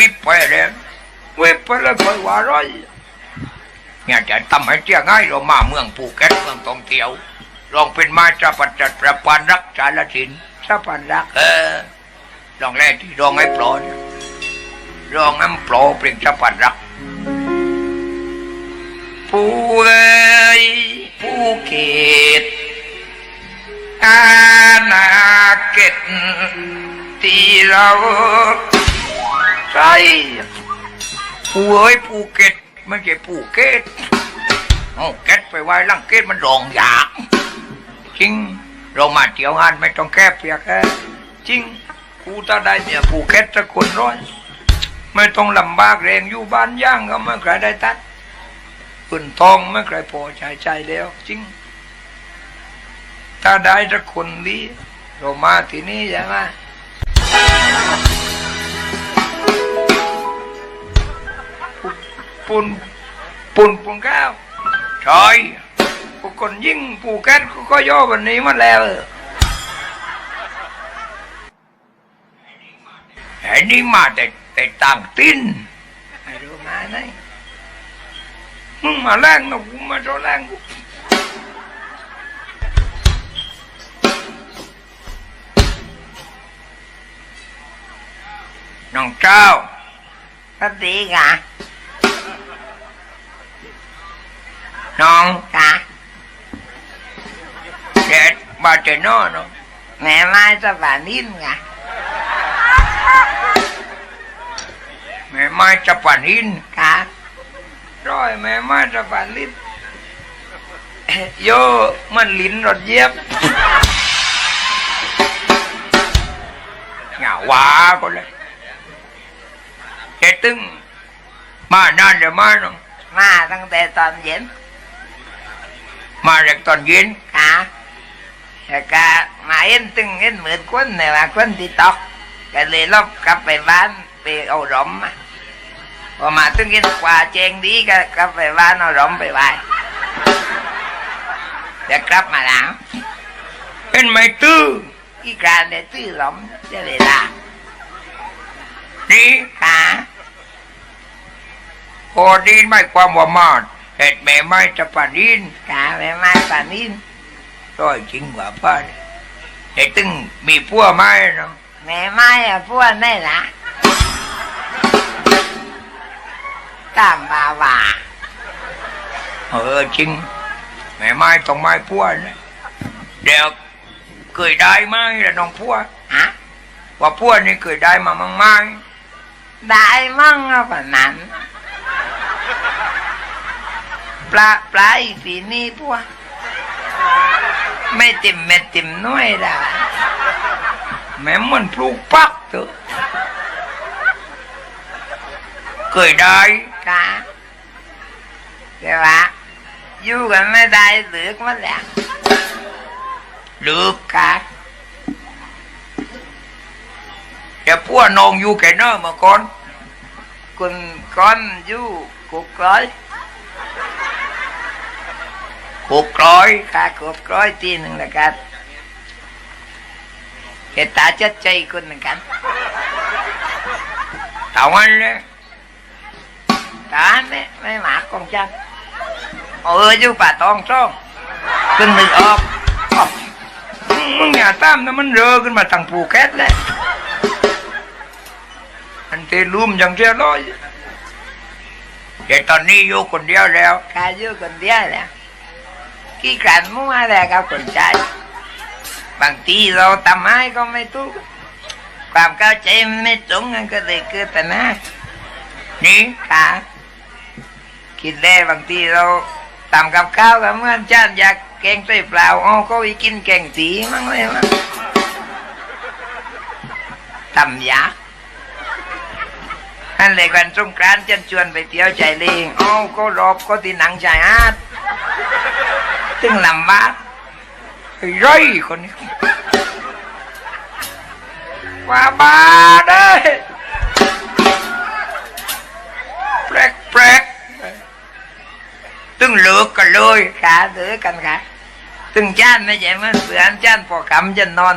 วิบไปเลยวิบไปเลยคอยว่าร้อยเนี่ยจะทำให้เจ้าง่ายเรามาเมืองภูเก็ตเมืองท่องเที่ยวลองเป็นมาจะปัจจัดประปานรักษาละสินสะปันรักเออลองแรกที่ลองให้ปลอดลองน้ำปลอเปลี่ยนสะปันรักผู้เอ้ยผู้เขตอาณาเกตที่เรา ใช่ผู้เอ้ยผู้เกตไม่ใช่ผู้เกตเอาเกตไปไว้ลังเกตมันรองอยากจริงเรามาเที่ยวงานไม่ต้องแก้เปียกแค่จริงกูถ้าได้เนี่ยผู้เกตสักคนร้อยไม่ต้องลำบากแรงอยู่บ้านย่างก็ไม่ใครได้ตัดปืนทองไม่เคยพอใจใจแล้ว จริง ถ้าได้สักคนดีเรามาที่นี่ใช่ไหม ปุ่นปุ่นปุ่นข้าวใช่พวกคนยิ่งปูแก๊สก็ย่อวันนี้มาแล้วไอ้นี่มาแต่แต่ต่างติ้นไอ้รู้มาไหนมึงมาแรงนะกูมาโดนแรงกูน้องเจ้าสวัสดีค่ะ น้องค่ะเด็ดบาเจนอเนาะแม่ไม้สวานินค่ะแม่ไม้จะปันหินค่ะร้อยแม่ไม้จะปันลิ้นโยมันลิ้นรถเย็บเหงาว้าก็เลยเจตึงมานานเดี๋ยวมาเนาะมาตั้งแต่ตอนเย็น มาเด็กตอนเย็นค่ะแล้วก็มาเห็นตึงเห็นเหมือนคนเนี่ยว่าคนที่ตอกก็เลยลบกลับไปบ้านไปเอาหลอมมาพอมาตึงเห็นกว่าเจงดีก็กลับไปบ้านเอาหลอมไปไหว้เดี๋ยวกลับมาแล้วเป็นไม่ตื้ออีกการได้ตื้อหลอมจะได้ละนี่ค่ะพอดีนไม่ความว่ามาด เหตุแม่ไม่จะปานินค่ะแม่ไม้ปานินร้อยจริงกว่าป้าเหตุตึงมีพัวไม้เนาะแม่ไม้อะพวกนี่ละตามบาว่าเออจริง แม่ไม้ต้องไม้พัวนะเดี๋ยวเคยได้ไหมล่ะน้องพัวฮะว่าพัวนี่เคยได้มามั่งไหมได้มั่งอะปะนั้น ปลาปลาอีสีนี่พวกไม่ติ่มเม็ดติ่มน้อยได้แม่มันปลูกปักเถอะเคยได้ค่ะแต่ว่าอยู่กันไม่ได้เหลือกมาแล้วหรือค่ะแต่พัวนองอยู่แก่เนอมาก่อนคุณก้อนอยู่กุกร้อย หกร้อยค่ะกุกร้อยทีหนึ่งแล้วกันเกตาจัดใจคุณเหมือนกันเท่านั้นเลยตาเนี่ยไม่หมากองจันเอออยู่ป่าตองช่องขึ้นนึกออกมึงอย่าตามนะมันเรอขึ้นมาตั้งภูเก็ตเลยอันเตลุมอย่างเดียวร้อยแต่ตอนนี้อยู่คนเดียวแล้วกาอยู่คนเดียวแล้ว กี่กันมั่วแล้กับคนใจบางทีเราทำให้ก็ไม่ถูกความเข้าใจไม่ตรงกันก็เลยเกิดแต่หน้านี่ค่ะคิดได้บางทีเราทำกับข้าวกับเมื่อนจานอยากแกงไตเปล่าเอาก็ไปกินแกงสีมั้งเลยมั้งทำยากนั่นเลยกันสงกรานต์จะชวนไปเที่ยวใจเลงเอาก็รอบก็ที่หนังชายอาด ถึงลำบากไอ้ไรคนนี้ว่าบาเด้แปลกแปลกตึงเลิกกันเลยขาเดือกันค่ะถึงจานไม่ใช่มันเสือนจานพอคำจะนอน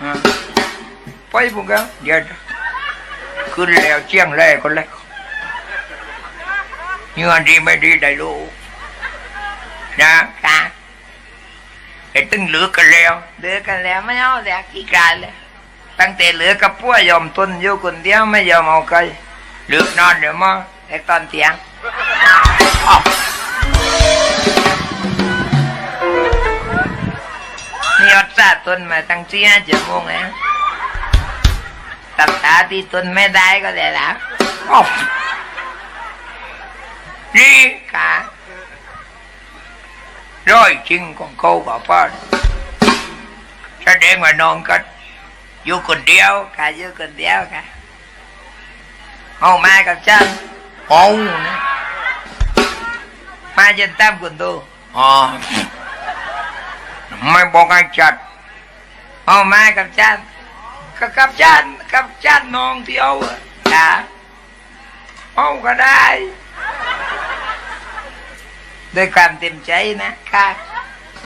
ได้ไหมถึงเขาเปล่าเลยกันไม่มุงกันไม่มุงมิงก็ไม่เข้าห้องถึงจานพอเกกำจะนอนนะถึงเก็อีนอนทักทีต้องรอให้มุงมิงก่อนเนาะอ่าไปบุกกันเดี๋ยวขึ้นแล้วเชียงแรกคนแรกเงื่อนดีไม่ดีได้รู้นะค่ะไอ้ตึงเหลือกันแล้วเหลือกันแล้วไม่เอาแล้วขี้การเลยตั้งแต่เหลือกับพวกยอมทนอยู่คนเดียวไม่ยอมเอาใครเหลือนอนเดี๋ยวมาไอ้ตอนเที่ยง อ้าวนี่อดซาทนมาตั้งสี่ห้าชั่วโมงแล้วตัดตาที่ทนไม่ได้ก็ได้แล้วอ้าวนี่ค่ะร้อยจริงของเขาบอกพ่อแสดงว่านอนกันอยู่คนเดียวค่ะอยู่คนเดียวค่ะเอามากับฉันเอานะมาจนตามคนดูอ๋อไม่บอกให้จัด เอามากับฉันก็กับฉันกับฉันน้องที่เอาอะค่ะเอาก็ได้ ด้วยความเต็มใจนะค่ะ